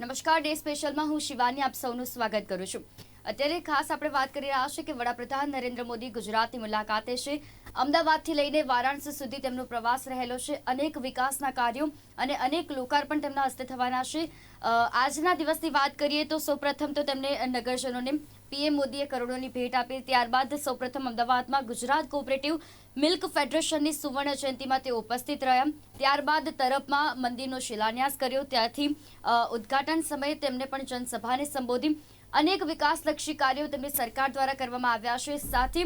નમસ્કાર, ડે સ્પેશિયલમાં હું શિવાની આપ સૌનું સ્વાગત કરું છું. અત્યારે ખાસ આપણે વાત કરી રહ્યા છીએ કે વડાપ્રધાન નરેન્દ્ર મોદી ગુજરાતની મુલાકાતે છે. અમદાવાદથી લઈને વારાણસી સુધી તેમનો પ્રવાસ રહેલો છે. અનેક વિકાસના કાર્યો અને અનેક લોકાર્પણ તેમના હસ્તે થવાના છે. આજના દિવસની વાત કરીએ તો સૌપ્રથમ તો તેમને નગરજનોને પીએમ મોદીએ કરોડોની ભેટ આપી ત્યારબાદ સૌપ્રથમ અમદાવાદમાં ગુજરાત કોઓપરેટિવ મિલ્ક ફેડરેશનની સુવર્ણ જયંતિમાં તેઓ ઉપસ્થિત રહ્યા. ત્યારબાદ તરફમાં મંદિરનો શિલાન્યાસ કર્યો. ત્યારથી ઉદ્ઘાટન સમયે તેમને પણ જનસભાને સંબોધી. અનેક વિકાસલક્ષી કાર્યો તેમની સરકાર દ્વારા કરવામાં આવ્યા છે. સાથે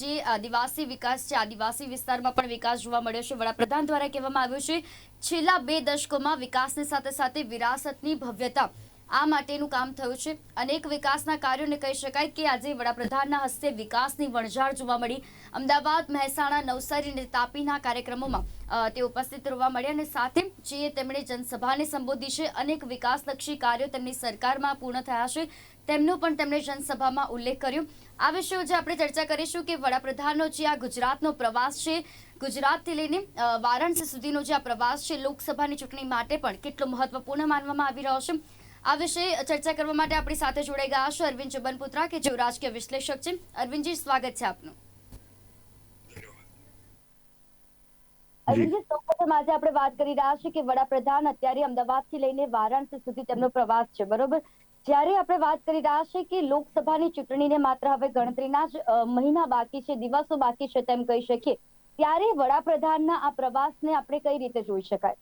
જે આદિવાસી વિકાસ છે, આદિવાસી વિસ્તારમાં પણ વિકાસ જોવા મળ્યો છે. વડાપ્રધાન દ્વારા કહેવામાં આવ્યું છે, છેલ્લા બે દશકોમાં વિકાસની સાથે સાથે વિરાસતની ભવ્યતા આ માટેનું કામ થયું છે. અનેક વિકાસના કાર્યોને કહી શકાય કે આજે વડાપ્રધાનના હસ્તે વિકાસની વણઝાર જોવા મળી. અમદાવાદ, મહેસાણા, નવસારી અને તાપીના કાર્યક્રમોમાં તે ઉપસ્થિત રહેવા મળ્યા અને સાથે જે તેમણે જનસભાને સંબોધી છે, અનેક વિકાસલક્ષી કાર્યો તેમની સરકારમાં પૂર્ણ થયા છે. તેમનો પણ તેમણે જનસભામાં ઉલ્લેખ કર્યો. આ વિશે જે આપણે ચર્ચા કરીશું કે વડાપ્રધાનનો જે આ ગુજરાતનો પ્રવાસ છે, ગુજરાતથી લઈને વારાણસી સુધીનો જે આ પ્રવાસ છે, લોકસભાની ચૂંટણી માટે પણ કેટલો મહત્વપૂર્ણ માનવામાં આવી રહ્યો છે. આ વિશે ચર્ચા કરવા માટે આપણી સાથે જોડાઈ ગયા છે અરવિંદ જબનપુત્રા કે જેઓ રાજકીય વિશ્લેષક છે. અરવિંદજી સ્વાગત છે આપનું. સૌપ્રથમ આજે આપણે વાત કરી રહ્યા છીએ કે વડાપ્રધાન અત્યારે અમદાવાદથી લઈને વારાણસી સુધી તેમનો પ્રવાસ છે બરોબર? જ્યારે આપણે વાત કરી રહ્યા છીએ કે લોકસભાની ચૂંટણીને માત્ર હવે ગણતરીના જ મહિના બાકી છે દિવસો બાકી છે તેમ કહી શકીએ ત્યારે વડાપ્રધાનના આ પ્રવાસને આપણે કઈ રીતે જોઈ શકાય?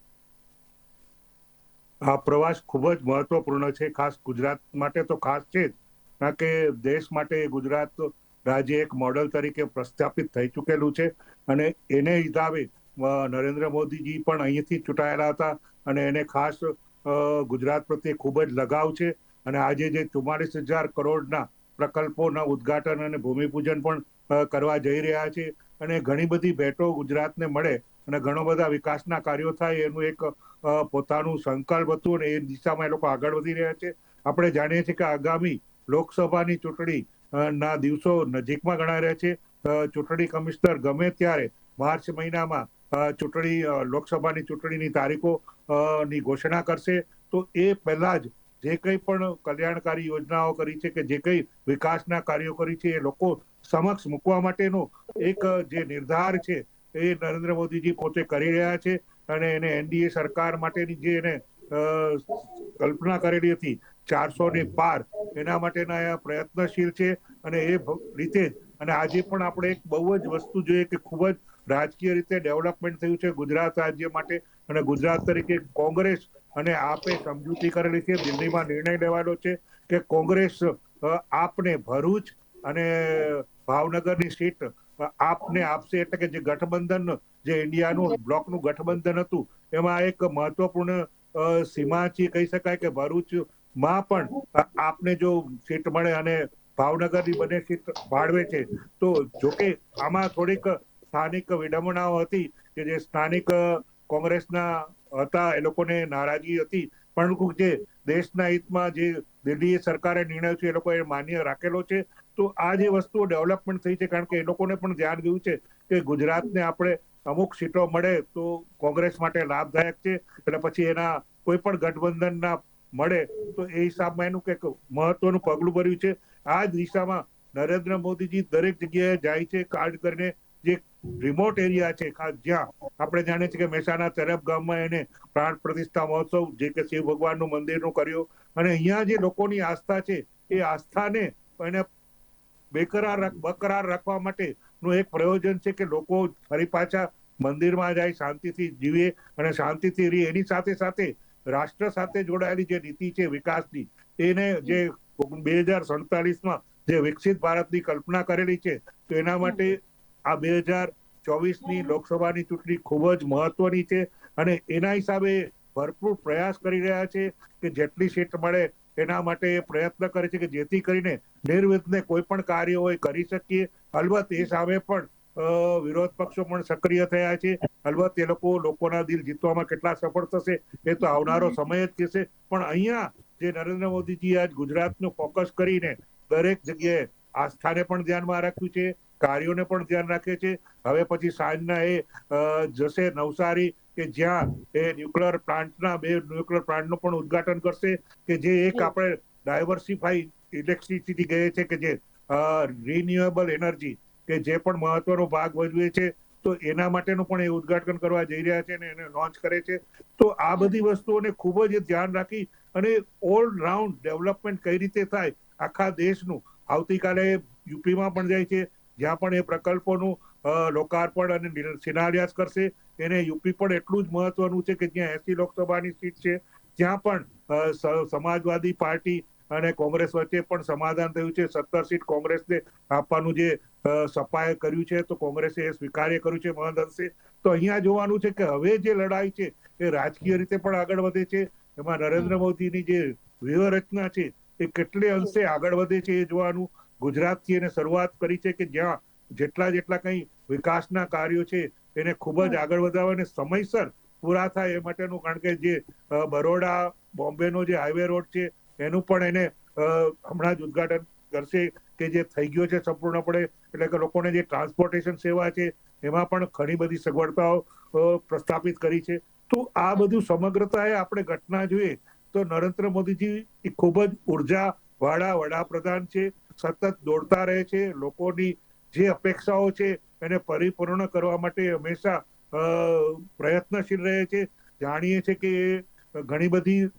આ પ્રવાસ ખૂબ જ મહત્વપૂર્ણ છે. ખાસ ગુજરાત માટે તો ખાસ છે જ. કારણ કે દેશ માટે ગુજરાત રાજ્ય એક મોડલ તરીકે પ્રસ્થાપિત થઈ ચૂકેલું છે અને એને હિસાબે નરેન્દ્ર મોદીજી પણ અહીંથી ચૂંટાયેલા હતા અને એને ખાસ ગુજરાત પ્રત્યે ખૂબ જ લગાવ છે અને આજે જે ચુમ્માલીસ હજાર કરોડના પ્રકલ્પોના ઉદ્ઘાટન અને ભૂમિપૂજન પણ કરવા જઈ રહ્યા છે અને ઘણી બધી ભેટો ગુજરાતને મળે અને ઘણો બધા વિકાસના કાર્યો થાય, એનું એક પોતાનું સંકલ્પ હતું અને એ દિશામાં એ લોકો આગળ વધી રહ્યા છે. આપણે જાણીએ છીએ કે આગામી લોકસભાની ચૂંટણી ના દિવસો નજીકમાં ગણાઈ રહ્યા છે. ચૂંટણી કમિશનર ગમે ત્યારે માર્ચ મહિનામાં ચૂંટણી લોકસભાની ચૂંટણીની તારીખો ની ઘોષણા કરશે. તો એ પહેલા જ જે કંઈ પણ કલ્યાણકારી યોજનાઓ કરી છે કે જે કંઈ વિકાસના કાર્યો કરી છે, એ લોકો સમક્ષ મૂકવા માટેનો એક જે નિર્ધાર છે એ નરેન્દ્ર મોદીજી પોતે કરી રહ્યા છે અને એને એનડીએ સરકાર માટેની જે એને કલ્પના કરેલી હતી ચારસો ને પાર, એના માટેના પ્રયત્નશીલ છે અને એ રીતે અને આજે પણ આપણે એક બહુ જ વસ્તુ જોઈએ કે ખૂબ જ રાજકીય રીતે ડેવલપમેન્ટ થયું છે ગુજરાત રાજ્ય માટે અને ગુજરાત તરીકે કોંગ્રેસ અને આપે સમજૂતી કરેલી છે, દિલ્હીમાં નિર્ણય લેવાનો છે કે કોંગ્રેસ આપને ભરૂચ અને ભાવનગરની સીટ આપને આપશે એટલે કે જે ગઠબંધન જે ઇન્ડિયાનું બ્લોકનું ગઠબંધન હતું એમાં એક મહત્વપૂર્ણ સીમા સીમાચી કહી શકાય કે ભરૂચમાં પણ અ, આપને જો સીટ મળે અને ભાવનગરની બંને સીટ ફાળવે છે તો જોકે આમાં થોડીક સ્થાનિક વિડંબનાઓ હતી કે જે સ્થાનિક કોંગ્રેસના હતા એ લોકોને નારાજગી હતી પરંતુ જે દેશના હિતમાં જે દિલ્હી સરકારે નિર્ણય છે એ લોકોએ માન્ય રાખેલો છે તો આ જે વસ્તુઓ ડેવલપમેન્ટ થઈ છે, કારણ કે એ લોકોને પણ ધ્યાન ગયું છે કે ગુજરાતને આપણે અમુક સીટો મળે તો કોંગ્રેસ માટે લાભદાયક છે એટલે પછી એના કોઈ પણ ગઠબંધનના મળે તો એ હિસાબમાં એનું કંઈક મહત્વનું પગલું ભર્યું છે. આ જ દિશામાં નરેન્દ્ર મોદીજી દરેક જગ્યાએ જાય છે કાર્ડ કરીને જે રિમોટ એરિયા છે, ખાસ જ્યાં આપણે જાણીએ છીએ કે મહેસાણા તરફ ગામમાં એને પ્રાણ પ્રતિષ્ઠા મહોત્સવ જે કે શિવ ભગવાનનું મંદિરનું કર્યો અને અહીંયા જે લોકોની આસ્થા છે, એ આસ્થાને એને બેકરાર બકરાર રાખવા માટેનું એક પ્રયોજન છે કે લોકો ફરી પાછા મંદિરમાં જાય, શાંતિથી જીવે અને શાંતિથી રહે. એની સાથે સાથે રાષ્ટ્ર સાથે જોડાયેલી જે નીતિ છે વિકાસની એને જે બે હજાર સડતાલીસમાં જે વિકસિત ભારતની કલ્પના કરેલી છે, તો એના માટે આ બે હજાર ચોવીસની લોકસભાની ચૂંટણી ખૂબ જ મહત્વની છે અને એના હિસાબે ભરપૂર પ્રયાસ કરી રહ્યા છે કે જેટલી સીટ મળે એના માટે પ્રયત્ન કરે છે કે જેથી કરીને નિર્વિઘ્ને કોઈ પણ કાર્ય હોય કરી શકીએ. અલબત્ત એ સામે પણ વિરોધ પક્ષો પણ સક્રિય થયા છે. અલબત્ત એ લોકો લોકોના દિલ જીતવામાં કેટલા સફળ થશે એ તો આવનારો સમય જ કહેશે. પણ અહીંયા જે નરેન્દ્ર મોદીજી આજ ગુજરાતનું ફોકસ કરીને દરેક જગ્યાએ આસ્થાને પણ ધ્યાનમાં રાખ્યું છે, કાર્યોને પણ ધ્યાન રાખે છે. હવે પછી સાંજના એ જશે નવસારી કે જ્યાં એ ન્યુક્લિયર પ્લાન્ટના બે ન્યુક્લિયર પ્લાન્ટનું પણ ઉદ્ઘાટન કરશે કે જે એક આપણે ડાયવર્સિફાઈ ઇલેક્ટ્રિસિટી કહે છે કે જે રિન્યુએબલ એનર્જી કે જે પણ મહત્વનો ભાગ ભજવે છે તો એના માટેનું પણ એ ઉદ્ઘાટન કરવા જઈ રહ્યા છે અને એને લોન્ચ કરે છે. તો આ બધી વસ્તુઓને ખૂબ જ ધ્યાન રાખી અને ઓલ રાઉન્ડ ડેવલપમેન્ટ કઈ રીતે થાય આખા દેશનું આવતીકાલે યુપીમાં પણ જાય છે જ્યાં પણ એ પ્રકલ્પોનું લોકાર્પણ અને શિલાન્યાસ કરશે. એને યુપી પણ એટલું જ મહત્વનું છે કે જ્યાં એસી લોકસભાની સીટ છે ત્યાં પણ સમાજવાદી પાર્ટી અને કોંગ્રેસ વચ્ચે પણ સમાધાન થયું છે. સત્તર સીટ કોંગ્રેસને આપવાનું જે સપાએ કર્યું છે, તો કોંગ્રેસે એ સ્વીકાર્ય કર્યું છે મહદ અંશે તો અહીંયા જોવાનું છે કે હવે જે લડાઈ છે, એ રાજકીય રીતે પણ આગળ વધે છે. એમાં નરેન્દ્ર મોદીની જે વ્યૂહરચના છે, એ કેટલે અંશે આગળ વધે છે એ જોવાનું ગુજરાતથી એને શરૂઆત કરી છે કે જ્યાં જેટલા જેટલા કંઈ વિકાસના કાર્યો છે એને ખૂબ જ આગળ વધારવા અને સમયસર પૂરા થાય એ માટેનું કારણ કે જે બરોડા બોમ્બેનો જે હાઈવે રોડ છે એનું પણ એને હમણાં જ ઉદ્ઘાટન કરશે કે જે થઈ ગયો છે સંપૂર્ણપણે એટલે કે લોકોને જે ટ્રાન્સપોર્ટેશન સેવા છે એમાં પણ ઘણી બધી સગવડતાઓ પ્રસ્થાપિત કરી છે. તો આ બધું સમગ્રતાએ આપણે ઘટના જોઈએ તો નરેન્દ્ર મોદીજી એ ખૂબ જ ઊર્જા વાળા વડાપ્રધાન છે સતત દોડતા રહે છે લોકોની જે અપેક્ષાઓ છે એને પરિપૂર્ણ કરવા માટે હંમેશા પ્રયત્નશીલ રહે છે. જાણીએ છે કે ઘણી બધી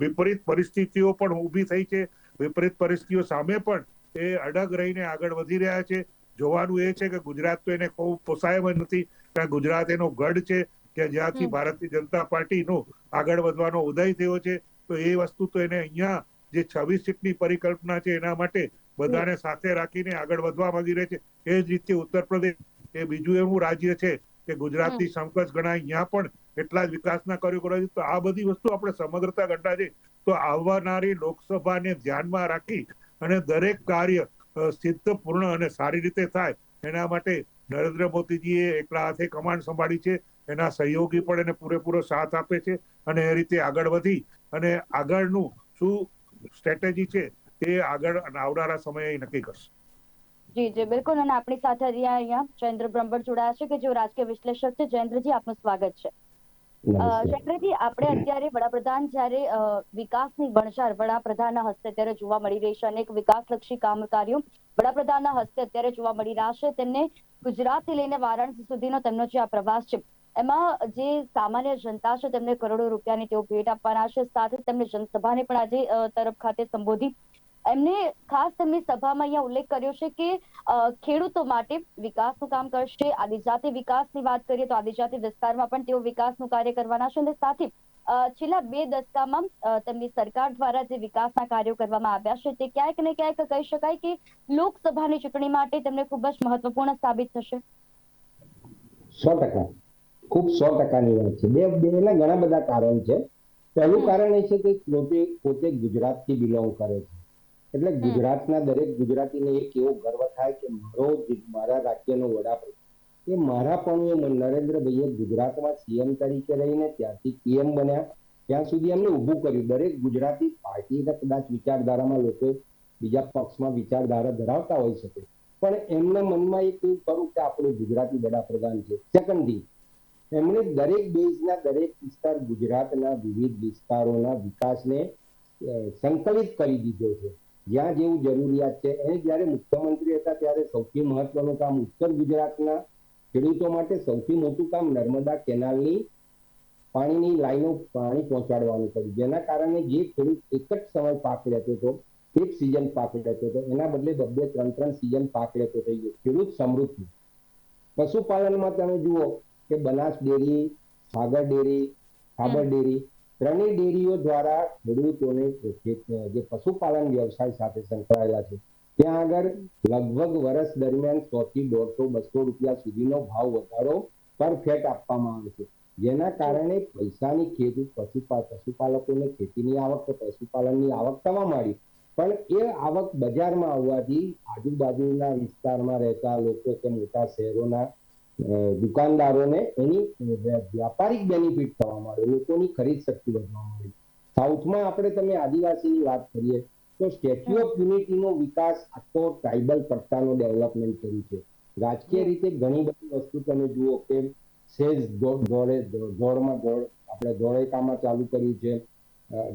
વિપરીત પરિસ્થિતિઓ પણ ઊભી થઈ છે. વિપરીત પરિસ્થિતિઓ સામે પણ એ અડગ રહીને આગળ વધી રહ્યા છે. જોવાનું એ છે કે ગુજરાત તો એને ખૂબ પોસાય જ નથી. કારણ ગુજરાત એનો ગઢ છે કે જ્યાંથી ભારતીય જનતા પાર્ટીનો આગળ વધવાનો ઉદય થયો છે. તો એ વસ્તુ તો એને અહીંયા જે છવ્વીસ સીટની પરિકલ્પના છે એના માટે બધાને સાથે રાખીને આગળ વધવા માંગી રહે છે. એ જ રીતે ઉત્તર પ્રદેશ એ બીજું એવું રાજ્ય છે કે ગુજરાતની સમકક્ષ ગણાય અહીંયા પણ એટલા જ વિકાસના કાર્યો કરવા છે. તો આ બધી વસ્તુ આપણે સમગ્રતા ઘટના છે. તો આવનારી લોકસભાને ધ્યાનમાં રાખી અને દરેક કાર્ય સિદ્ધપૂર્ણ અને સારી રીતે થાય એના માટે નરેન્દ્ર મોદીજીએ એકલા હાથે કમાન્ડ સંભાળી છે. એના સહયોગી પણ એને પૂરેપૂરો સાથ આપે છે. અને એ રીતે આગળ વધી અને આગળનું શું સ્ટ્રેટેજી છે એ આગળ આવનારા સમયે નક્કી કરશે. જી જી બિલકુલ. અને આપણી સાથે અહીંયા અહીંયા જયેન્દ્ર બ્રહ્મર જોડાયા છે કે જેઓ રાજકીય વિશ્લેષક છે. જયેન્દ્રજી આપનું સ્વાગત છે. ચક્રજી આપણે અત્યારે વડાપ્રધાન જ્યારે વિકાસની વણઝાર વડાપ્રધાનના હસ્તે અત્યારે જોવા મળી રહી છે અનેક વિકાસલક્ષી કામ વડાપ્રધાનના હસ્તે અત્યારે જોવા મળી રહ્યા છે. તેમને ગુજરાતથી લઈને વારાણસી સુધીનો તેમનો જે આ પ્રવાસ છે એમાં જે સામાન્ય જનતા છે તેમને કરોડો રૂપિયાની તેઓ ભેટ આપવાના છે. સાથે તેમને જનસભાને પણ આજે તરફ ખાતે સંબોધી એમને ખાસ તેમની સભામાં અહીંયા ઉલ્લેખ કર્યો છે કે ખેડૂતો માટે વિકાસનું કામ કરશે આદિજાતિ વિકાસની વાત કરીએ તો આદિજાતિ વિસ્તારમાં પણ તેઓ વિકાસનું કાર્ય કરવાના છે અને સાથે છેલ્લા બે દસકામાં તેમની સરકાર દ્વારા જે વિકાસના કાર્યો કરવામાં આવ્યા છે તે ક્યાંક ને ક્યાંક કહી શકાય કે લોકસભાની ચૂંટણી માટે તેમને ખૂબ જ મહત્વપૂર્ણ સાબિત થશે. સો ટકા. ખૂબ સો ટકાની વાત છે. બે બે ઘણા બધા કારણ છે. પહેલું કારણ એ છે કે પોતે પોતે ગુજરાતથી બિલોંગ કરે છે. એટલે ગુજરાતના દરેક ગુજરાતીને એક એવો ગર્વ થાય કે મારો મારા રાજ્યનો વડાપ્રધાન એ મારા પણ એ નરેન્દ્રભાઈએ ગુજરાતમાં સીએમ તરીકે રહીને ત્યાંથી પીએમ બન્યા. ત્યાં સુધી એમને ઊભું કર્યું. દરેક ગુજરાતી પાર્ટીના કદાચ વિચારધારામાં લોકો બીજા પક્ષમાં વિચારધારા ધરાવતા હોઈ શકે. પણ એમના મનમાં એક એવું કરું કે આપણું ગુજરાતી વડાપ્રધાન છે. સેકન્ડ એમણે દરેક દેશના દરેક વિસ્તાર ગુજરાતના વિવિધ વિસ્તારોના વિકાસને સંકલિત કરી દીધો છે. જ્યાં જેવું જરૂરિયાત છે. એ જ્યારે મુખ્યમંત્રી હતા ત્યારે સૌથી મહત્વનું કામ ઉત્તર ગુજરાતના ખેડૂતો માટે સૌથી મોટું કામ નર્મદા કેનાલની પાણીની લાઈનો પાણી પહોંચાડવાનું કર્યું જેના કારણે જે ખેડૂત એક જ સમય પાક લેતો હતો, એક સિઝન પાક લેતો હતો, એના બદલે બબે ત્રણ ત્રણ સિઝન પાક લેતો થઈ ગયો. ખેડૂત સમૃદ્ધ. પશુપાલનમાં તમે જુઓ કે Banas dairy, Sagar dairy, Khabar dairy ત્રણેય ડેરીઓ દ્વારા ખેડૂતોને જે પશુપાલન વ્યવસાય સાથે સંકળાયેલા છે. ત્યાં આગળ લગભગ વર્ષ દરમિયાન સો થી દોઢસો બસો રૂપિયા સુધીનો ભાવ વધારો પર ફેટ આપવામાં આવે છે. જેના કારણે પૈસાની ખેતી પશુ પશુપાલકોને ખેતીની આવક કે પશુપાલનની આવક થવા માંડી. પણ એ આવક બજારમાં આવવાથી આજુબાજુના વિસ્તારમાં રહેતા લોકો કે મોટા શહેરોના દુકાનદારોને એની વ્યાપારિક બેનિફિટ થવા માંડ્યો લોકોની ખરીદ શક્તિ વધવા માંડી સાઉથમાં આપણે તમે આદિવાસીની વાત કરીએ તો સ્ટેચ્યુ ઓફ યુનિટીનો વિકાસ આખો ટ્રાઇબલ પટ્ટાનો ડેવલપમેન્ટ કર્યું છે. રાજકીય રીતે ઘણી બધી વસ્તુ તમે જુઓ કે સેજ દોડે દોડમાં દોડ આપણે દોડેકામાં ચાલુ કર્યું છે.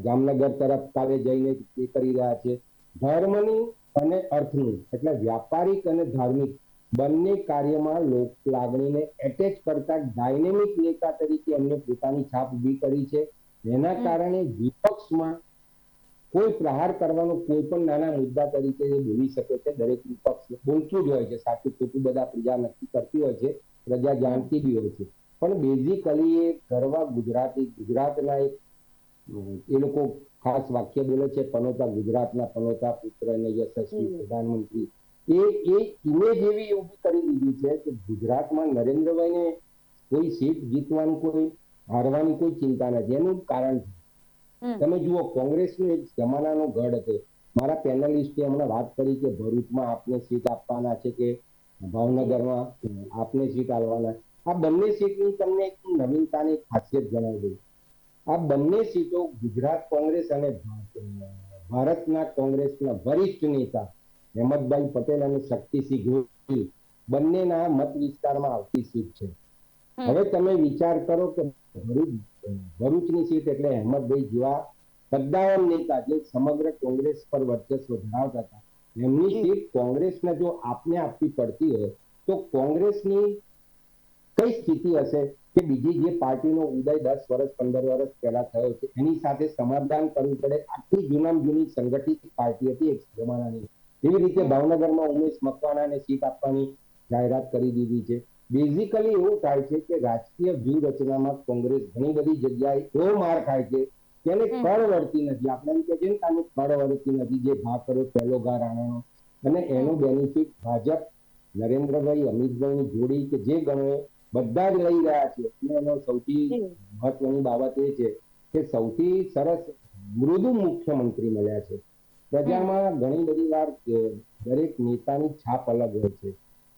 જામનગર તરફ કાલે જઈને એ કરી રહ્યા છે. ધર્મની અને અર્થનું એટલે વ્યાપારિક અને ધાર્મિક બંને કાર્યમાં લોક લાગણીને એટેચ કરતા ડાયનેમિક નેતા તરીકે એમને પોતાની છાપ ઊભી કરી છે. એના કારણે વિપક્ષમાં કોઈ પ્રહાર કરવાનો કોઈ પણ નાના મુદ્દા તરીકે એ બોલી શકે છે. દરેક વિપક્ષ બોલતું જ હોય છે. સાચું ખોટું બધા પ્રજા નક્કી કરતી હોય છે. પ્રજા જાણતી બી હોય છે. પણ બેઝિકલી એ ગરવા ગુજરાતી ગુજરાતના એક એ લોકો ખાસ વાક્ય બોલે છે પનોતા ગુજરાતના પનોતા પુત્ર અને યશસ્વી પ્રધાનમંત્રી એ એ ઇમેજ એવી ઊભી કરી દીધી છે કે ગુજરાતમાં નરેન્દ્રભાઈને કોઈ સીટ જીતવાનું કોઈ હારવાની કોઈ ચિંતા નથી. એનું કારણ છે. તમે જુઓ કોંગ્રેસનો એક જમાનાનો ગઢ હતો. મારા પેનલિસ્ટે હમણાં વાત કરી કે ભરૂચમાં આપને સીટ આપવાના છે કે ભાવનગરમાં આપને સીટ આપવાના. આ બંને સીટની તમને એક નવીનતાની ખાસિયત જણાવી દઉં. આ બંને સીટો ગુજરાત કોંગ્રેસ અને ભારતના કોંગ્રેસના વરિષ્ઠ નેતા હેમંતભાઈ પટેલ અને શક્તિસિંહ ગોહિલ બંનેના મત વિસ્તારમાં આવતી સીટ છે. હવે તમે વિચાર કરો કે ભરૂચ ભરૂચની સીટ એટલે હેમંતભાઈ જેવા સદ્દાવન નેતા જે સમગ્ર કોંગ્રેસ પર વર્ચસ્વ ધરાવતા હતા એમની સીટ કોંગ્રેસને જો આપને આપવી પડતી હોય તો કોંગ્રેસની કઈ સ્થિતિ હશે કે બીજી જે પાર્ટીનો ઉદય દસ વર્ષ પંદર વર્ષ પહેલા થયો છે એની સાથે સમાધાન કરવું પડે? આટલી જૂનામ જૂની સંગઠિત પાર્ટી હતી એક જમાનાની. એવી રીતે ભાવનગરમાં ઉમેશ મકવાણાને સીટ આપવાની જાહેરાત કરી દીધી છે. બેઝિકલી એવું થાય છે કે રાજકીય વ્યૂહરચનામાં કોંગ્રેસ ઘણી બધી જગ્યાએ એવો માર ખાય છે કે એને. કળ વળતી નથી. આપણે એમ કહે છે કે આને કળ વળતી નથી જે ઘા કર્યો પહેલો ઘા રાણાનો. અને એનો બેનિફિટ ભાજપ નરેન્દ્રભાઈ અમિતભાઈની જોડી કે જે ગણો બધા જ લઈ રહ્યા છે. અને એનો સૌથી. મહત્વની બાબત એ છે કે સૌથી સરસ મૃદુ મુખ્યમંત્રી મળ્યા છે. પ્રજામાં ઘણી બધી વાર દરેક નેતાની છાપ અલગ હોય છે.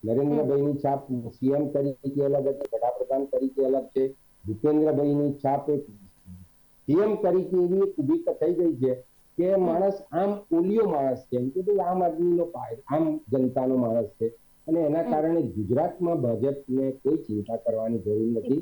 નરેન્દ્રભાઈની છાપ સીએમ તરીકે અલગ હતી, વડાપ્રધાન તરીકે અલગ છે. ભૂપેન્દ્રભાઈની છાપ એક સીએમ તરીકે એવી ઊભી થઈ ગઈ છે કે માણસ આમ ઓલિયો માણસ છે. એમ કે ભાઈ આમ આદમીનો આમ જનતાનો માણસ છે. અને એના કારણે ગુજરાતમાં ભાજપને કોઈ ચિંતા કરવાની જરૂર નથી.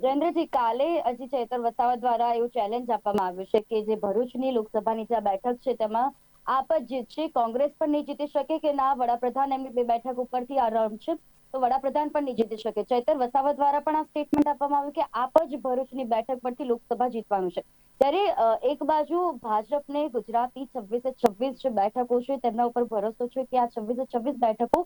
જયેન્દ્રજી કાલે હજી ચેતર વસાવા દ્વારા એવું ચેલેન્જ આપવામાં આવ્યું છે કે જે ભરૂચની લોકસભાની જે બેઠક છે તેમાં આપ જ જીતશે કોંગ્રેસ પણ નહીં જીતી શકે કે ના? વડાપ્રધાન એમની બે બેઠક ઉપરથી આ રમશે. છે તો વડાપ્રધાન પણ નહીં જીતી શકે. ચૈતર વસાવા દ્વારા પણ આ સ્ટેટમેન્ટ આપવામાં આવ્યું કે આપ જ ભરૂચની બેઠક પરથી લોકસભા જીતવાનું છે. ત્યારે એક બાજુ ભાજપને ગુજરાતની છવ્વીસે છવ્વીસ જે બેઠકો છે તેમના ઉપર ભરોસો છે કે આ છવ્વીસે છવ્વીસ બેઠકો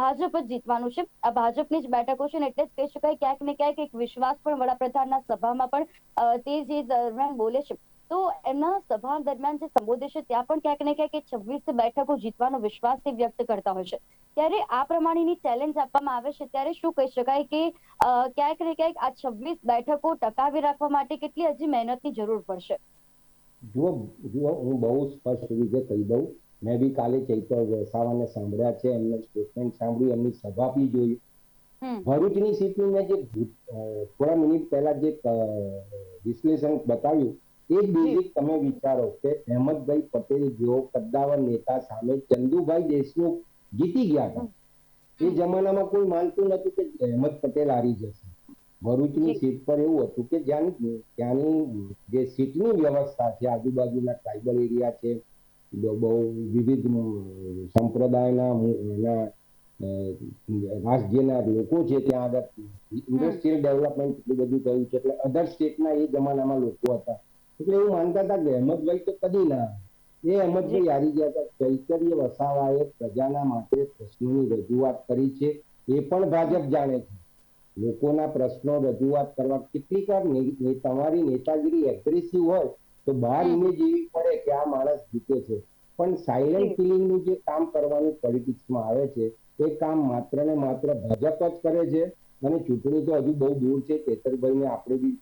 ભાજપ જ જીતવાનું છે. આ ભાજપની જ બેઠકો છે ને એટલે જ કહી શકાય ક્યાંક ને ક્યાંક એક વિશ્વાસ પણ વડાપ્રધાનના સભામાં પણ તે જે દરમિયાન બોલે છે. તો એમના સભા દરમિયાન જે સંબોધે છે ત્યાં પણ ક્યાંક ને ક્યાંક છવ્વીસ બેઠકો જીતવાનો વિશ્વાસ તે વ્યક્ત કરતા હોય છે. ત્યારે આ પ્રમાણેની ચેલેન્જ આપવામાં આવે છે ત્યારે શું કહી શકાય કે ક્યાંક ને ક્યાંક આ છવ્વીસ બેઠકો ટકાવી રાખવા માટે કેટલી હજી મહેનતની જરૂર પડશે? જુઓ જુઓ હું બહુ સ્પષ્ટ રીતે કહી દઉં. મેં બી કાલે ચૈતર વસાવાને સાંભળ્યા છે એમને સ્ટેટમેન્ટ સાંભળ્યું એમની સભા બી જોઈ. ભરૂચની સીટનું મેં જે થોડા મિનિટ પહેલા જે વિશ્લેષણ બતાવ્યું એ જ બેઝિક તમે વિચારો કે અહેમદભાઈ પટેલ જેવો કદ્દાવર નેતા સામે ચંદુભાઈ દેશમુખ જીતી ગયા હતા. એ જમાનામાં કોઈ માનતું નતું કે અહેમદ પટેલ હારી જશે. ભરૂચની. સીટ પર એવું હતું કે જ્યાંની ત્યાંની જે સીટની વ્યવસ્થા છે આજુબાજુના ટ્રાઇબલ એરિયા છે બહુ વિવિધ સંપ્રદાયના એના રાજ્યના લોકો છે ત્યાં આગળ. ઇન્ડસ્ટ્રીયલ ડેવલપમેન્ટ એટલું બધું થયું છે એટલે અધર સ્ટેટના એ જમાનામાં લોકો હતા. એટલે એવું માનતા હતા કે અહેમદભાઈ તો કદી ના. એ અહેમદભાઈ હારી ગયા હતા. ચૈતન્ય વસાવાએ પ્રજાના માટે પ્રશ્નોની રજૂઆત કરી છે. એ પણ ભાજપ જાણે છે. લોકોના પ્રશ્નો રજૂઆત કરવા કેટલીક વાર તમારી નેતાગીરી એગ્રેસિવ હોય તો બહાર ઇમેજ એવી પડે કે આ માણસ જીતે છે. પણ સાયલેન્ટ કિલિંગનું જે કામ કરવાનું પોલિટિક્સમાં આવે છે એ કામ માત્ર ને માત્ર ભાજપ જ કરે છે. અને ચૂંટણી તો હજુ બહુ દૂર છે. કેતરભાઈને આપણે બી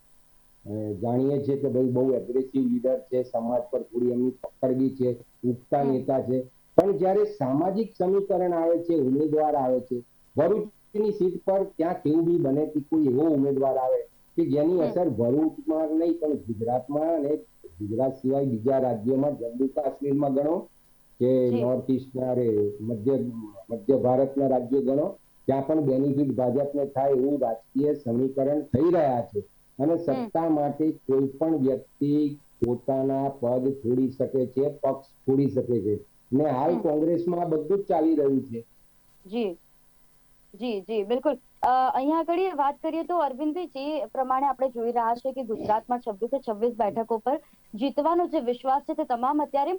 જાણીએ છીએ કે ભાઈ બહુ એગ્રેસિવ લીડર છે સમાજ પર થોડી એમની પકડગી છે ઉગતા નેતા છે. પણ જ્યારે સામાજિક સમીકરણ આવે છે ઉમેદવાર આવે છે ભરૂચની સીટ પર ત્યાં કેવું બી બને કે કોઈ એવો ઉમેદવાર આવે કે જેની અસર ભરૂચમાં નહીં પણ ગુજરાતમાં અને ગુજરાત સિવાય બીજા રાજ્યોમાં જમ્મુ કાશ્મીરમાં ગણો કે. નોર્થ ઇસ્ટના રે મધ્ય મધ્ય ભારતના રાજ્યો ગણો ત્યાં પણ બેનિફિટ ભાજપને થાય એવું રાજકીય સમીકરણ થઈ રહ્યા છે. અને સત્તા માટે કોઈ પણ વ્યક્તિ પોતાના પદ છોડી શકે છે પક્ષ છોડી શકે છે. ને હાલ કોંગ્રેસમાં આ બધું જ ચાલી રહ્યું છે. જી. જી જી બિલકુલ. અહીંયા આગળ વાત કરીએ તો અરવિંદભાઈ જે પ્રમાણે આપણે જોઈ રહ્યા છે કે ગુજરાતમાં છવ્વીસે છવ્વીસ બેઠકો પર જીતવાનો જે વિશ્વાસ છે તે તમામ અત્યારે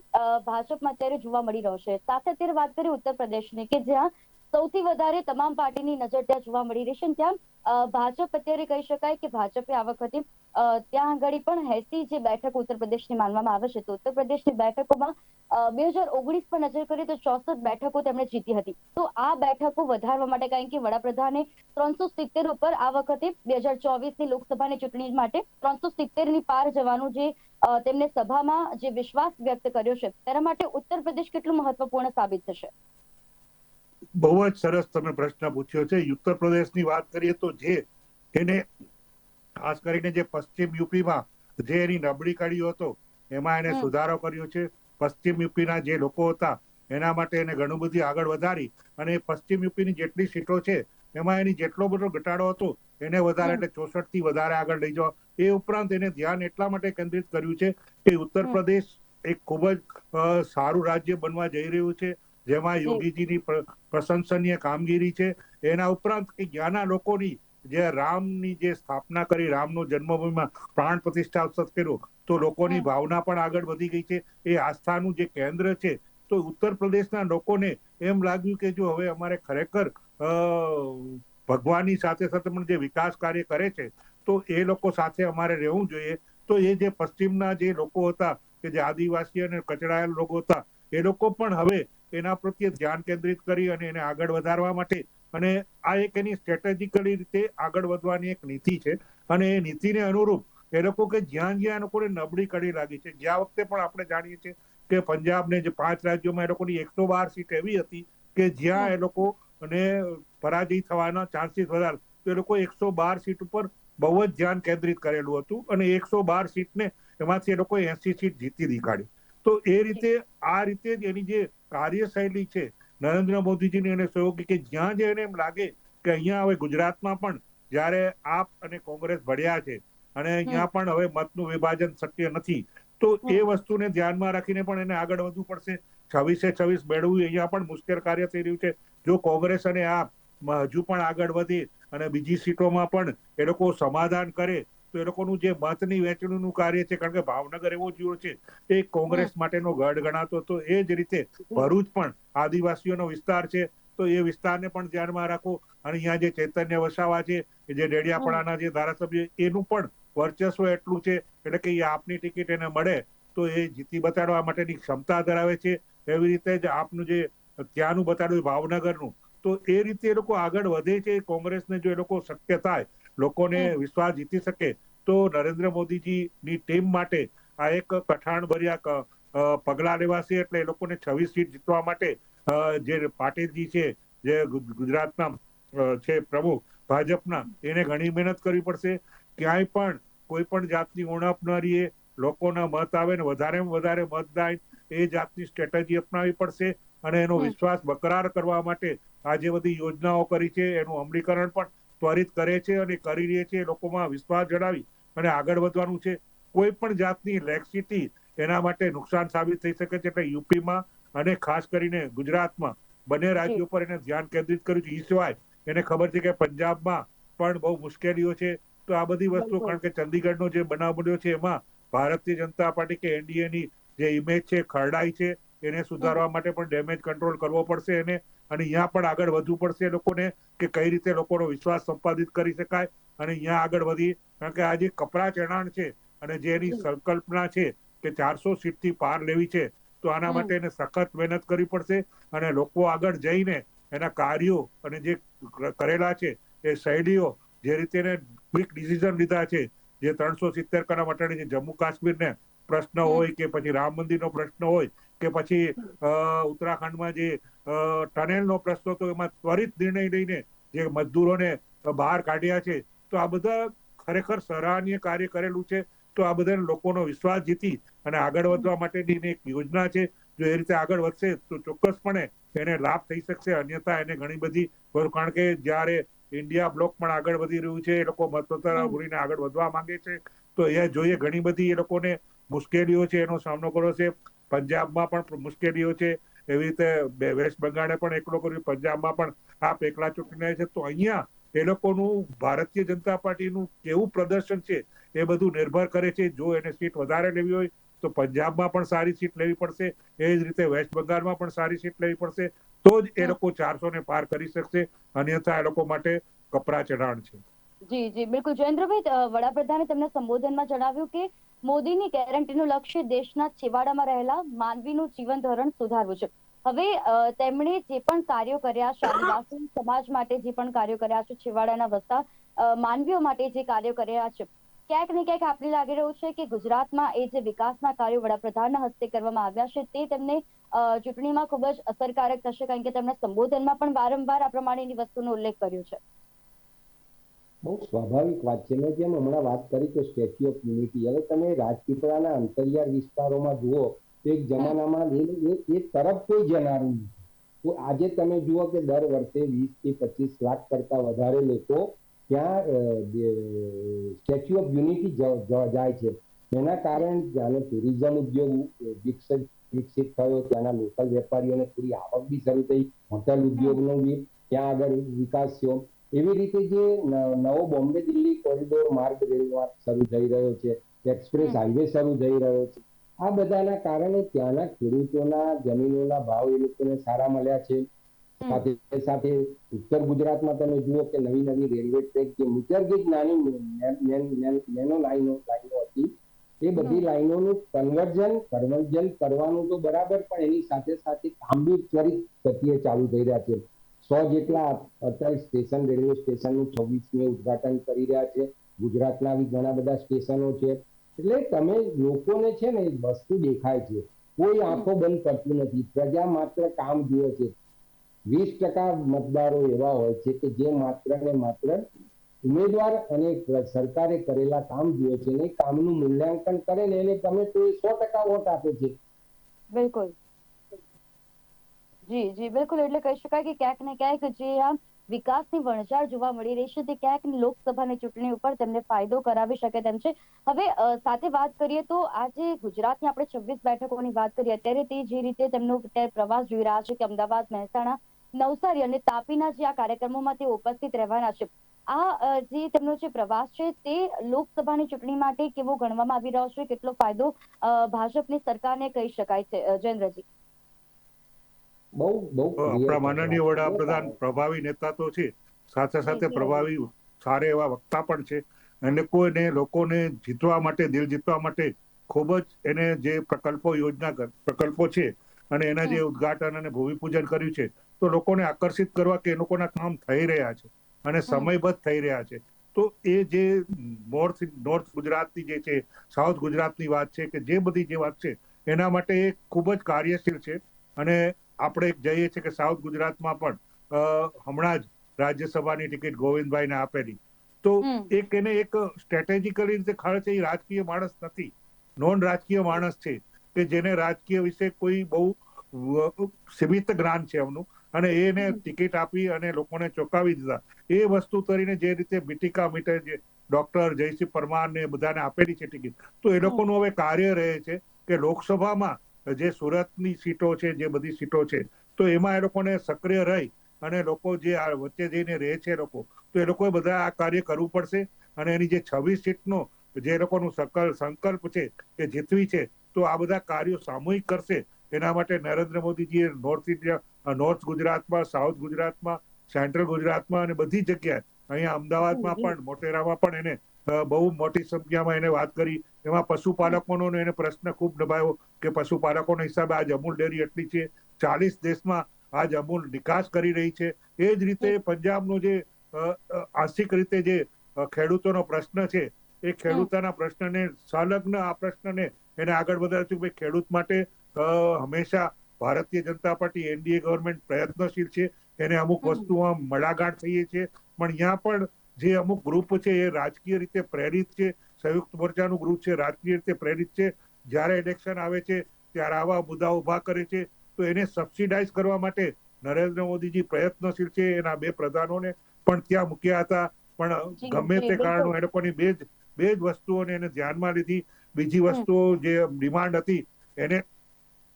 ભાજપમાં અત્યારે જોવા મળી રહ્યો છે. સાથે અત્યારે વાત કરીએ ઉત્તર પ્રદેશની કે જ્યાં સૌથી વધારે તમામ પાર્ટીની નજર ત્યાં જોવા મળી રહી છે ત્યાં ભાજપ અત્યારે કહી શકાય કે ભાજપે આ વખતે ત્યાં આગળ પણ એસી જે બેઠક ઉત્તર પ્રદેશની માનવામાં આવે છે તો ઉત્તર પ્રદેશની બેઠકોમાં બે હજાર ઓગણીસ પર નજર કરીએ તો ચોસઠ બેઠકો તેમણે જીતી હતી. તો આ બેઠકો વધારવા માટે કારણ કે વડાપ્રધાને ત્રણસો સિત્તેર ઉપર આ વખતે બે હજાર ચોવીસની લોકસભાની ચૂંટણી માટે ત્રણસો સિત્તેરની પાર જવાનું જે તેમને સભામાં જે વિશ્વાસ વ્યક્ત કર્યો છે, તેના માટે ઉત્તર પ્રદેશ કેટલું મહત્વપૂર્ણ સાબિત થશે? બહુ જ સરસ તમે પ્રશ્ન પૂછ્યો છે. ઉત્તર પ્રદેશની વાત કરીએ તો જે એને ખાસ કરીને જે પશ્ચિમ યુપીમાં જે એની નબળી કાઢ્યો હતો એમાં એને સુધારો કર્યો છે. પશ્ચિમ યુપીના જે લોકો હતા એના માટે એને ઘણું બધું આગળ વધારી અને પશ્ચિમ યુપીની જેટલી સીટો છે એમાં એની જેટલો બધો ઘટાડો હતો એને વધારે એટલે ચોસઠથી વધારે આગળ લઈ જવા. એ ઉપરાંત એને ધ્યાન એટલા માટે કેન્દ્રિત કર્યું છે કે ઉત્તર પ્રદેશ એક ખૂબ જ સારું રાજ્ય બનવા જઈ રહ્યું છે. જેમાં યોગીજીની પ્રશંસનીય કામગીરી છે. એના ઉપરાંત કે જ્યાંના લોકોની જે રામની જે સ્થાપના કરી રામનો જન્મભૂમિમાં પ્રાણ પ્રતિષ્ઠા અવસર કર્યો તો લોકોની ભાવના પણ આગળ વધી ગઈ છે. એ આસ્થાનું જે કેન્દ્ર છે તો ઉત્તર પ્રદેશના લોકોને એમ લાગ્યું કે જો હવે અમારે ખરેખર ભગવાનની સાથે સાથે પણ જે વિકાસ કાર્ય કરે છે તો એ લોકો સાથે અમારે રહેવું જોઈએ. તો એ જે પશ્ચિમના જે લોકો હતા કે જે આદિવાસી અને કચડાયેલ લોકો હતા એ લોકો પણ હવે એના પ્રત્યે ધ્યાન કેન્દ્રિત કરી અને એને આગળ વધારવા માટે અને આ એક એની સ્ટ્રેટેજિકલી રીતે આગળ વધવાની એક નીતિ છે. અને એ નીતિને અનુરૂપ એ લોકો કે જ્યાં જ્યાં એ લોકોને નબળી કડી લાગી છે. જ્યાં વખતે પણ આપણે જાણીએ છીએ કે પંજાબને જે પાંચ રાજ્યોમાં એ લોકોની એકસો બાર સીટ એવી હતી કે જ્યાં એ લોકો અને પરાજય થવાના ચાન્સીસ વધારે. તો એ લોકો એકસો બાર સીટ ઉપર બહુ જ ધ્યાન કેન્દ્રિત કરેલું હતું અને એકસો બાર સીટને એમાંથી એ લોકો એસી સીટ જીતી દેખાડી તો એ રીતે આ રીતે જ એની જે કાર્યશૈલી છે. નરેન્દ્ર મોદીજીની અને સહયોગી કે જ્યાં જઈને એમ લાગે કે અહીંયા હવે ગુજરાતમાં પણ જ્યારે આપ અને કોંગ્રેસ ભળ્યા છે અને અહીંયા પણ હવે મતનું વિભાજન શક્ય નથી તો એ. વસ્તુને ધ્યાનમાં રાખીને પણ એને આગળ વધવું પડશે. છવ્વીસે છવ્વીસ મેળવવું અહીંયા પણ મુશ્કેલ કાર્ય થઈ રહ્યું છે. જો કોંગ્રેસ અને આપ હજુ પણ આગળ વધે અને બીજી સીટોમાં પણ એ લોકો સમાધાન કરે તો એ લોકોનું જે મતની વહેંચણીનું કાર્ય છે કારણ કે ભાવનગર એવો જીવો છે એ કોંગ્રેસ માટેનો ગઢ ગણાતો હતો એ જ રીતે ભરૂચ પણ આદિવાસીઓનો વિસ્તાર છે. તો એ વિસ્તારને પણ ધ્યાનમાં રાખો. અને અહીંયા જે ચૈતન્ય વસાવા છે જે ડેડિયાપાડાના જે ધારાસભ્ય એનું પણ વર્ચસ્વ એટલું છે એટલે કે એ આપની ટિકિટ એને મળે તો એ જીતી બતાડવા માટેની ક્ષમતા ધરાવે છે. એવી રીતે જ આપનું જે ત્યાંનું બતાડ્યું ભાવનગરનું. તો એ રીતે એ લોકો આગળ વધે છે. કોંગ્રેસને જો એ લોકો શક્ય થાય લોકોને વિશ્વાસ જીતી શકે તો નરેન્દ્ર મોદીજીની ટીમ માટે આ એક કઠાણ ભર્યા પગલા લેવાશે એટલે એ લોકોને છવ્વીસ સીટ જીતવા માટે જે પાટીલજી છે જે ગુજરાતના છે પ્રમુખ ભાજપના એને ઘણી મહેનત કરવી પડશે. ક્યાંય પણ કોઈ પણ જાતની ઉણપ ન રહીએ લોકોના મત આવે ને વધારેમાં વધારે મત થાય એ જાતની સ્ટ્રેટેજી અપનાવી પડશે અને એનો વિશ્વાસ બકરાર કરવા માટે આ જે બધી યોજનાઓ કરી છે એનું અમલીકરણ પણ ત્વરિત કરે છે અને કરી રહી છે લોકોમાં વિશ્વાસ જણાવી અને આગળ વધવાનું છે. કોઈ પણ જાતની લેક્સિટી એના માટે નુકસાન સાબિત થઈ શકે છે એટલે યુપીમાં અને ખાસ કરીને ગુજરાતમાં બંને રાજ્યો પર એને ધ્યાન કેન્દ્રિત કર્યું છે. એ સિવાય એને ખબર છે કે પંજાબમાં પણ બહુ મુશ્કેલીઓ છે. તો આ બધી વસ્તુ કારણ કે ચંદીગઢનો જે બનાવ બન્યો છે એમાં ભારતીય જનતા પાર્ટી કે એનડીએની જે ઇમેજ છે ખરડાઈ છે એને સુધારવા માટે પણ ડેમેજ કંટ્રોલ કરવો પડશે એને. અને અહીંયા પણ આગળ વધવું પડશે લોકોને કે કઈ રીતે લોકોનો વિશ્વાસ સંપાદિત કરી શકાય. અને અહીંયા આગળ વધી કારણ કે આ જે કપરા ચણાણ છે અને જે એની સંકલ્પના છે કે ચારસો સીટથી પાર લેવી છે તો આના માટે એને સખત મહેનત કરવી પડશે. અને લોકો આગળ જઈને એના કાર્યો અને જે કરેલા છે એ શૈલીઓ જે રીતે એને ક્વિક ડિસિઝન લીધા છે જે ત્રણસો સિત્તેર કરવા માટે જે જમ્મુ કાશ્મીરને પ્રશ્ન હોય કે પછી રામ મંદિરનો પ્રશ્ન હોય કે પછી ઉત્તરાખંડમાં જે ટનેલનો પ્રશ્ન હતો એમાં ત્વરિત નિર્ણય લઈને જે મજદૂરોને બહાર કાઢ્યા છે તો આ બધા ખરેખર સરાહનીય કાર્ય કરેલું છે. તો આ બધા લોકોનો વિશ્વાસ જીતી અને આગળ વધવા માટેની એક યોજના છે. જો એ રીતે આગળ વધશે તો ચોક્કસપણે એને લાભ થઈ શકશે. અન્યથા એને ઘણી બધી કારણ કે જ્યારે ઇન્ડિયા બ્લોક પણ આગળ વધી રહ્યું છે એ લોકો હમ. ભૂલીને આગળ વધવા માંગે છે. તો એ જોઈએ ઘણી બધી એ લોકોને મુશ્કેલીઓ છે એનો સામનો કરવો છે. પંજાબમાં પણ મુશ્કેલીઓ છે. એવી રીતે વેસ્ટ બંગાળે પણ એકલો કર્યું પંજાબમાં પણ આપ એકલા ચૂંટણી છે. તો અહીંયા એ લોકોનું ભારતીય જનતા પાર્ટીનું કેવું પ્રદર્શન છે એ બધું નિર્ભર કરે છે. જો એને સીટ વધારે લેવી હોય તો પંજાબમાં પણ સારી સીટ લેવી પડશે. એ જ રીતે વેસ્ટ બંગાળમાં પણ સારી સીટ લેવી પડશે. તો જ એ લોકો ચારસો ને પાર કરી શકશે. અન્યથા એ લોકો માટે કપરા ચઢાણ છે. જી જી બિલકુલ. જયેન્દ્રભાઈ વડાપ્રધાને તેમના સંબોધનમાં જણાવ્યું કે મોદીની ગેરંટીનું લક્ષ્ય દેશના છેવાડામાં રહેલા માનવીનું જીવન ધોરણ સુધારવું છે. હવે તેમણે જે પણ કાર્યો કર્યા છે આદિવાસી સમાજ માટે જે પણ કાર્યો કર્યા છે, છેવાડાના વસતા માનવીઓ માટે જે કાર્યો કર્યા છે, ક્યાંક ને ક્યાંક આપણે લાગી રહ્યું છે કે ગુજરાતમાં એ જે વિકાસના કાર્યો વડાપ્રધાનના હસ્તે કરવામાં આવ્યા છે, તે તેમને ચૂંટણીમાં ખૂબ જ અસરકારક થશે, કારણ કે તેમના સંબોધનમાં પણ વારંવાર આ પ્રમાણેની વસ્તુનો ઉલ્લેખ કર્યો છે. બહુ સ્વાભાવિક વાત છે. મેં જેમ હમણાં વાત કરી કે સ્ટેચ્યુ ઓફ યુનિટી હવે તમે રાજપીપળાના અંતરિયાળ વિસ્તારોમાં જુઓ, તો એક જમાનામાં એ તરફ કોઈ જનારું તો આજે તમે જુઓ કે દર વર્ષે વીસથી પચીસ લાખ કરતા વધારે લોકો ત્યાં સ્ટેચ્યુ ઓફ યુનિટી જાય છે. એના કારણે ત્યાંનો ટુરિઝમ ઉદ્યોગ વિકસિત વિકસિત થયો. ત્યાંના લોકલ વેપારીઓને થોડી આવક બી શરૂ થઈ. હોટેલ ઉદ્યોગનો બી ત્યાં આગળ વિકાસ થયો. એવી રીતે જે નવો બોમ્બે દિલ્હી કોરિડોર માર્ગ રેલ માર્ગ શરૂ થઈ રહ્યો છે એક્સપ્રેસ હાઈવે શરૂ થઈ રહ્યો છે. આ બધાના કારણે ત્યાંના ખેડૂતોના જમીનોના ભાવ એ લોકોને સારા મળ્યા છે. સાથે સાથે ઉત્તર ગુજરાતમાં તમે જુઓ કે નવી નવી રેલવે ટ્રેક જે મીટર ગેજ નાની નેન- લાઈનો લાઈનો હતી એ બધી. લાઈનોનું કન્વર્જન કન્વર્જન કરવાનું તો બરાબર પણ એની સાથે સાથે કામ બી ત્વરિત ગતિએ ચાલુ થઈ રહ્યા છે. સો જેટલા અત્યારે સ્ટેશન, રેલવે સ્ટેશનનું છવ્વીસમી ઉદઘાટન કરી રહ્યા છે. ગુજરાતના બી ઘણા બધા સ્ટેશનો છે. એટલે તમે લોકોને છે ને વસ્તુ દેખાય છે. કોઈ આંખો બંધ કરતું નથી. પ્રજા માત્ર કામ જુએ છે. વીસ ટકા મતદારો એવા હોય છે કે જે માત્ર ને માત્ર ઉમેદવાર અને સરકારે કરેલા કામ જુએ છે ને કામનું મૂલ્યાંકન કરે ને એને તમે એ સો ટકા વોટ આપે છે. બિલકુલ. જી જી, બિલકુલ. એટલે કહી શકાય કે ક્યાંક ને ક્યાંક જે આ વિકાસની વણઝાર જોવા મળી રહી છે, તે ક્યાંક લોકસભાની ચૂંટણી ઉપર તેમને ફાયદો કરાવી શકે તેમ છે. હવે સાથે વાત કરીએ તો આજે ગુજરાતની આપણે છવ્વીસ બેઠકોની વાત કરીએ, અત્યારે તે જે રીતે તેમનો પ્રવાસ જોઈ રહ્યા છે કે અમદાવાદ, મહેસાણા, નવસારી અને તાપીના જે આ કાર્યક્રમોમાં તે ઉપસ્થિત રહેવાના છે. આ જે તેમનો જે પ્રવાસ છે, તે લોકસભાની ચૂંટણી માટે કેવો ગણવામાં આવી રહ્યો છે, કેટલો ફાયદો ભાજપની સરકારને કહી શકાય છે જયેન્દ્રજી. બહુ બહુ આપણા માનનીય વડાપ્રધાન પ્રભાવી નેતા તો છે. સાથે સાથે પ્રભાવી સારા એવા વક્તા પણ છે. અને કોઈને લોકોને જીતવા માટે દિલ જીતવા માટે ખૂબ જ એને જે પ્રકલ્પો યોજના પ્રકલ્પો છે અને એના જે ઉદઘાટન અને ભૂમિપૂજન કર્યું છે તો લોકોને આકર્ષિત કરવા કે એ લોકોના કામ થઈ રહ્યા છે અને સમયબદ્ધ થઈ રહ્યા છે. તો એ જે નોર્થ નોર્થ ગુજરાતની જે છે સાઉથ ગુજરાતની વાત છે કે જે બધી જે વાત છે એના માટે એ ખૂબ જ કાર્યશીલ છે. અને આપણે જઈએ છીએ કે સાઉથ ગુજરાતમાં પણ હમણાં જ રાજ્યસભાની ટિકિટ ગોવિંદભાઈને આપેલી. તો એક એને એક સ્ટ્રેટેજિકલી રીતે ખર્ચ એ રાજકીય માણસ નથી. નોન રાજકીય માણસ છે કે જેને રાજકીય વિશે કોઈ બહુ સીમિત જ્ઞાન છે એમનું અને એને ટિકિટ આપી અને લોકોને ચોંકાવી દીધા. એ વસ્તુ કરીને જે રીતે બીટિકા મીટર જે ડોક્ટર જયસિંહ પરમાર ને બધાને આપેલી છે ટિકિટ. તો એ લોકોનું હવે કાર્ય રહે છે કે લોકસભામાં જે સુરતની સીટો છે જે બધી સીટો છે તો એમાં એ લોકોને સક્રિય રહી અને લોકો જે આ વચ્ચે જઈને રહે છે લોકો તો એ લોકોએ બધા આ કાર્ય કરવું પડશે અને એની જે છવ્વીસ સીટનો જે લોકોનું સકલ સંકલ્પ છે કે જીતવી છે તો આ બધા કાર્યો સામૂહિક કરશે એના માટે નરેન્દ્ર મોદીજીએ નોર્થ ઇન્ડિયા નોર્થ ગુજરાતમાં સાઉથ ગુજરાતમાં સેન્ટ્રલ ગુજરાતમાં અને બધી જગ્યાએ અહીંયા અમદાવાદમાં. પણ મોટેરામાં પણ એને બહુ મોટી સંખ્યામાં એને વાત કરી. એમાં પશુપાલકોનો એને પ્રશ્ન ખૂબ દબાયો કે પશુપાલકોના હિસાબે આજ અમૂલ ડેરી એટલી છે. ચાલીસ દેશમાં આજ અમૂલ નિકાસ કરી રહી છે. એ જ રીતે પંજાબનો જે આંશિક રીતે જે ખેડૂતોનો પ્રશ્ન છે એ ખેડૂતોના પ્રશ્નને સંલગ્ન આ પ્રશ્નને એને આગળ વધારે છે કે ભાઈ ખેડૂત માટે હંમેશા Bharatiya Janata party NDA government પ્રયત્નશીલ છે. એને અમુક વસ્તુઓ વસ્તુમાં મડાગાંઠ થઈએ છે પણ અહીંયા પણ જે અમુક ગ્રુપ છે એ રાજકીય રીતે પ્રેરિત છે સંયુક્ત મોરચાનું ગ્રુપ છે રાજકીય રીતે પ્રેરિત છે. જ્યારે ઇલેક્શન આવે છે ત્યારે આવા મુદ્દા ઊભા કરે છે. તો એને સબસિડાઇઝ કરવા માટે નરેન્દ્ર મોદીજી પ્રયત્નશીલ છે એના બે પ્રધાનોને. પણ ત્યાં મૂક્યા હતા. પણ ગમે તે. કારણો એ લોકોની બે જ બે જ વસ્તુઓને એને ધ્યાનમાં લીધી. બીજી વસ્તુઓ જે ડિમાન્ડ હતી એને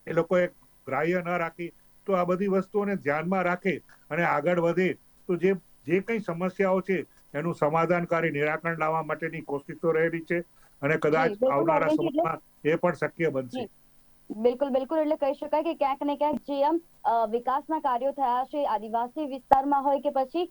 એ લોકોએ ગ્રાહ્ય ન રાખી. તો આ બધી વસ્તુઓને ધ્યાનમાં રાખે અને આગળ વધે. તો જે જે કંઈ સમસ્યાઓ છે એનું સમાધાનકારી નિરાકરણ લાવવા માટેની કોશિશો રહેલી છે અને કદાચ આવનારા સમયમાં એ પણ શક્ય બનશે. બિલકુલ બિલકુલ એટલે કહી શકાય કે ક્યાંક ને ક્યાંક જે આમ વિકાસના કાર્યો થયા છે આદિવાસી વિસ્તારમાં હોય કે પછી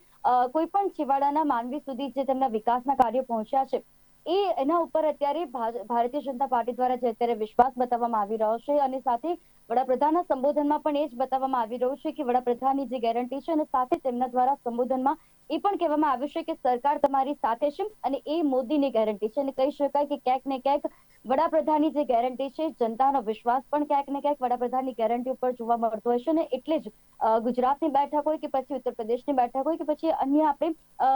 કોઈ પણ છેવાડાના માનવી સુધી જે તેમના વિકાસના કાર્યો પહોંચ્યા છે એ એના ઉપર અત્યારે ભારતીય જનતા પાર્ટી દ્વારા જે અત્યારે વિશ્વાસ બતાવવામાં આવી રહ્યો છે અને સાથે વડાપ્રધાનના સંબોધનમાં પણ એ જ બતાવવામાં આવી રહ્યું છે કે વડાપ્રધાનની જે ગેરંટી છે અને સાથે તેમના દ્વારા સંબોધનમાં એ પણ કહેવામાં આવ્યું છે કે સરકાર તમારી સાથે છે અને એ મોદીની ગેરંટી છે. અને કહી શકાય કે ક્યાંક ને ક્યાંક વડાપ્રધાનની જે ગેરંટી છે, જનતાનો વિશ્વાસ પણ ક્યાંક ને ક્યાંક વડાપ્રધાનની ગેરંટી ઉપર જોવા મળતો હોય છે અને એટલે જ ગુજરાતની બેઠક હોય કે પછી ઉત્તર પ્રદેશની બેઠક હોય કે પછી અન્ય આપણે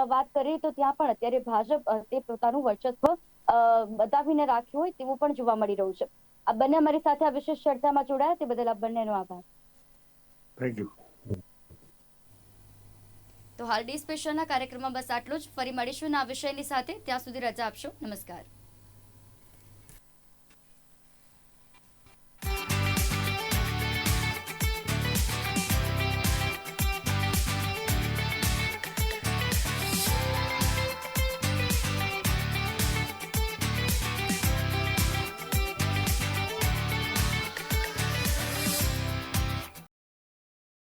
વાત કરીએ તો ત્યાં પણ અત્યારે ભાજપ તે પોતાનું વર્ચસ્વ બતાવીને રાખ્યું હોય તેવું પણ જોવા મળી રહ્યું છે. આ બંને અમારી સાથે આ વિશેષ ચર્ચામાં જોડાયા તે બદલ આપ બંનેનો આભાર. થેન્ક યુ તો હાલ ડી સ્પેશિયલના કાર્યક્રમમાં બસ આટલું જ. ફરી મળીશું આ વિષયની સાથે. ત્યાં સુધી રજા આપશો. નમસ્કાર.